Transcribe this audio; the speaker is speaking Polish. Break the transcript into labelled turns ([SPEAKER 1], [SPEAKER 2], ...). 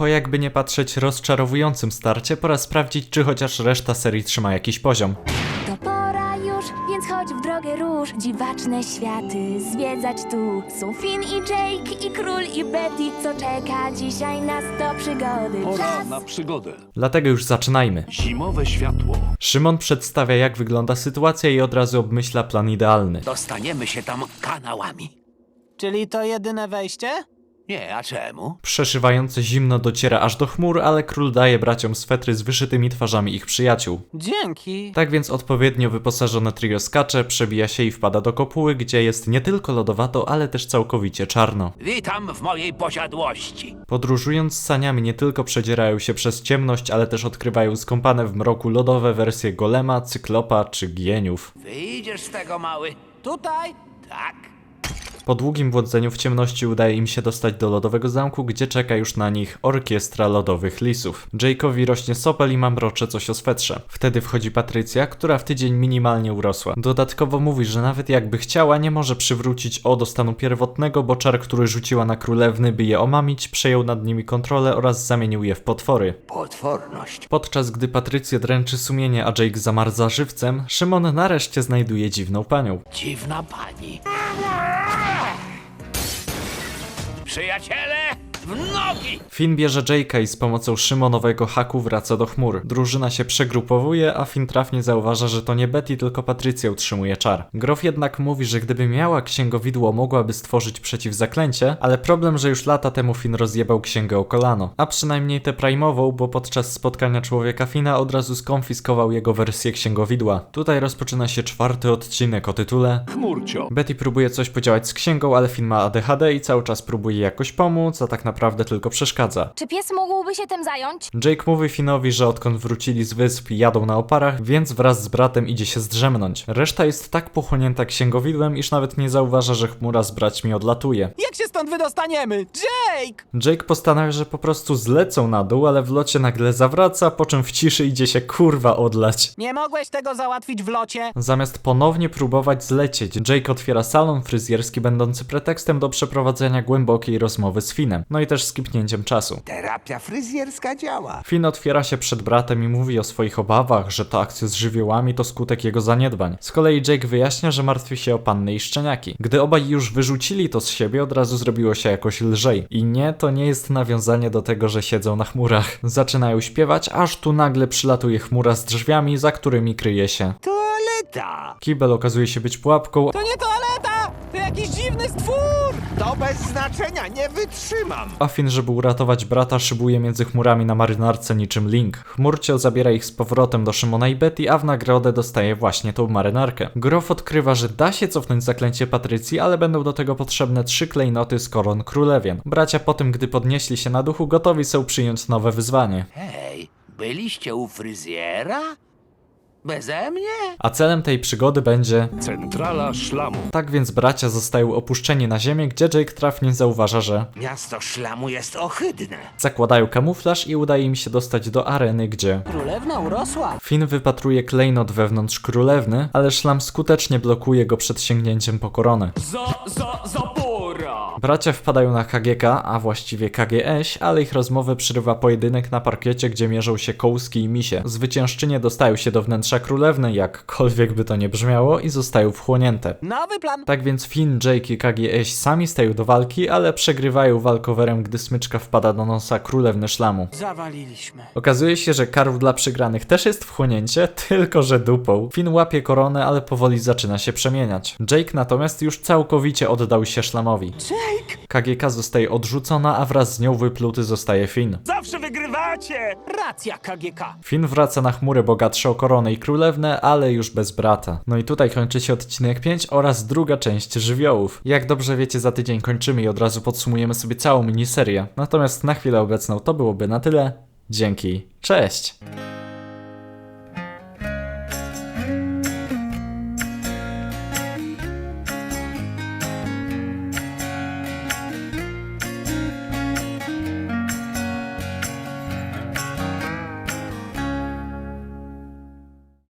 [SPEAKER 1] Po jakby nie patrzeć rozczarowującym starcie, pora sprawdzić, czy chociaż reszta serii trzyma jakiś poziom.
[SPEAKER 2] To pora już, więc chodź w drogę róż Dziwaczne światy zwiedzać tu Są Finn i Jake i Król i Betty Co czeka dzisiaj nas do przygody
[SPEAKER 3] Pora
[SPEAKER 2] Czas
[SPEAKER 3] na przygodę.
[SPEAKER 1] Dlatego już zaczynajmy.
[SPEAKER 3] Zimowe światło.
[SPEAKER 1] Szymon przedstawia, jak wygląda sytuacja i od razu obmyśla plan idealny.
[SPEAKER 4] Dostaniemy się tam kanałami.
[SPEAKER 5] Czyli to jedyne wejście?
[SPEAKER 4] Nie, a czemu?
[SPEAKER 1] Przeszywające zimno dociera aż do chmur, ale król daje braciom swetry z wyszytymi twarzami ich przyjaciół.
[SPEAKER 5] Dzięki.
[SPEAKER 1] Tak więc odpowiednio wyposażone trio skacze, przebija się i wpada do kopuły, gdzie jest nie tylko lodowato, ale też całkowicie czarno.
[SPEAKER 4] Witam w mojej posiadłości.
[SPEAKER 1] Podróżując saniami nie tylko przedzierają się przez ciemność, ale też odkrywają skąpane w mroku lodowe wersje golema, cyklopa czy gieniów.
[SPEAKER 4] Wyjdziesz z tego, mały?
[SPEAKER 5] Tutaj?
[SPEAKER 4] Tak.
[SPEAKER 1] Po długim błądzeniu w ciemności udaje im się dostać do lodowego zamku, gdzie czeka już na nich orkiestra lodowych lisów. Jake'owi rośnie sopel i mamrocze coś o swetrze. Wtedy wchodzi Patrycja, która w tydzień minimalnie urosła. Dodatkowo mówi, że nawet jakby chciała, nie może przywrócić O do stanu pierwotnego, bo czar, który rzuciła na królewny, by je omamić, przejął nad nimi kontrolę oraz zamienił je w potwory.
[SPEAKER 4] Potworność.
[SPEAKER 1] Podczas gdy Patrycję dręczy sumienie, a Jake zamarza żywcem, Szymon nareszcie znajduje dziwną panią.
[SPEAKER 4] Dziwna pani. Przyjaciele, w nogi!
[SPEAKER 1] Finn bierze Jake'a i z pomocą Szymonowego haku wraca do chmur. Drużyna się przegrupowuje, a Finn trafnie zauważa, że to nie Betty, tylko Patrycja utrzymuje czar. Grof jednak mówi, że gdyby miała księgowidło, mogłaby stworzyć przeciwzaklęcie, ale problem, że już lata temu Finn rozjebał księgę o kolano. A przynajmniej tę primową, bo podczas spotkania człowieka Fina od razu skonfiskował jego wersję księgowidła. Tutaj rozpoczyna się czwarty odcinek o tytule
[SPEAKER 3] Chmurcio.
[SPEAKER 1] Betty próbuje coś podziałać z księgą, ale Finn ma ADHD i cały czas próbuje jakoś pomóc, a tak naprawdę tylko przeszkadza.
[SPEAKER 2] Czy pies mógłby się tym zająć?
[SPEAKER 1] Jake mówi Finnowi, że odkąd wrócili z wysp jadą na oparach, więc wraz z bratem idzie się zdrzemnąć. Reszta jest tak pochłonięta księgowidłem, iż nawet nie zauważa, że chmura z braćmi odlatuje.
[SPEAKER 5] Jak się stąd wydostaniemy? Jake!
[SPEAKER 1] Jake postanawia, że po prostu zlecą na dół, ale w locie nagle zawraca, po czym w ciszy idzie się kurwa odlać.
[SPEAKER 5] Nie mogłeś tego załatwić w locie?
[SPEAKER 1] Zamiast ponownie próbować zlecieć, Jake otwiera salon fryzjerski będący pretekstem do przeprowadzenia głębokiej rozmowy z Finem, no i też skipnięciem czasu.
[SPEAKER 4] Terapia fryzjerska działa.
[SPEAKER 1] Finn otwiera się przed bratem i mówi o swoich obawach, że ta akcja z żywiołami to skutek jego zaniedbań. Z kolei Jake wyjaśnia, że martwi się o panny i szczeniaki. Gdy obaj już wyrzucili to z siebie, od razu zrobiło się jakoś lżej. I nie, to nie jest nawiązanie do tego, że siedzą na chmurach. Zaczynają śpiewać, aż tu nagle przylatuje chmura z drzwiami, za którymi kryje się.
[SPEAKER 4] Toaleta.
[SPEAKER 1] Kibel okazuje się być pułapką,
[SPEAKER 5] To nie toaleta! To jakiś dziwny stwór!
[SPEAKER 4] To bez znaczenia, nie wytrzymam.
[SPEAKER 1] a Finn, żeby uratować brata, szybuje między chmurami na marynarce niczym Link. Chmurcio zabiera ich z powrotem do Szymona i Betty, a w nagrodę dostaje właśnie tą marynarkę. Grof odkrywa, że da się cofnąć zaklęcie Patrycji, ale będą do tego potrzebne trzy klejnoty z koron królewien. Bracia po tym, gdy podnieśli się na duchu, gotowi są przyjąć nowe wyzwanie.
[SPEAKER 4] Hej, byliście u fryzjera? Beze mnie?
[SPEAKER 1] A celem tej przygody będzie...
[SPEAKER 3] Centrala szlamu.
[SPEAKER 1] Tak więc bracia zostają opuszczeni na ziemię, gdzie Jake trafnie zauważa, że
[SPEAKER 4] Miasto szlamu jest ohydne.
[SPEAKER 1] zakładają kamuflaż i udaje im się dostać do areny, gdzie...
[SPEAKER 5] Królewna urosła.
[SPEAKER 1] Finn wypatruje klejnot wewnątrz królewny, ale szlam skutecznie blokuje go przed sięgnięciem po koronę.
[SPEAKER 5] Za, za, zapora!
[SPEAKER 1] Bracia wpadają na KGK, a właściwie KGS, ale ich rozmowę przyrywa pojedynek na parkiecie, gdzie mierzą się kołuski i misie. Zwyciężczynie dostają się do wnętrza królewny, jakkolwiek by to nie brzmiało, i zostają wchłonięte.
[SPEAKER 5] Nowy plan.
[SPEAKER 1] Tak więc Finn, Jake i KGS sami stają do walki, ale przegrywają walkowerem, gdy smyczka wpada do nosa królewny szlamu.
[SPEAKER 5] Zawaliliśmy.
[SPEAKER 1] Okazuje się, że karł dla przegranych też jest wchłonięcie, tylko że dupą. Finn łapie koronę, ale powoli zaczyna się przemieniać. Jake natomiast już całkowicie oddał się szlamowi.
[SPEAKER 5] Jake!
[SPEAKER 1] KGK zostaje odrzucona, a wraz z nią wypluty zostaje Finn.
[SPEAKER 5] Zawsze wygrywacie! Racja, KGK.
[SPEAKER 1] Finn wraca na chmury bogatsze o koronę i królewnę, ale już bez brata. No i tutaj kończy się odcinek 5 oraz druga część żywiołów. Jak dobrze wiecie, za tydzień kończymy i od razu podsumujemy sobie całą miniserię. Natomiast na chwilę obecną to byłoby na tyle. Dzięki. Cześć!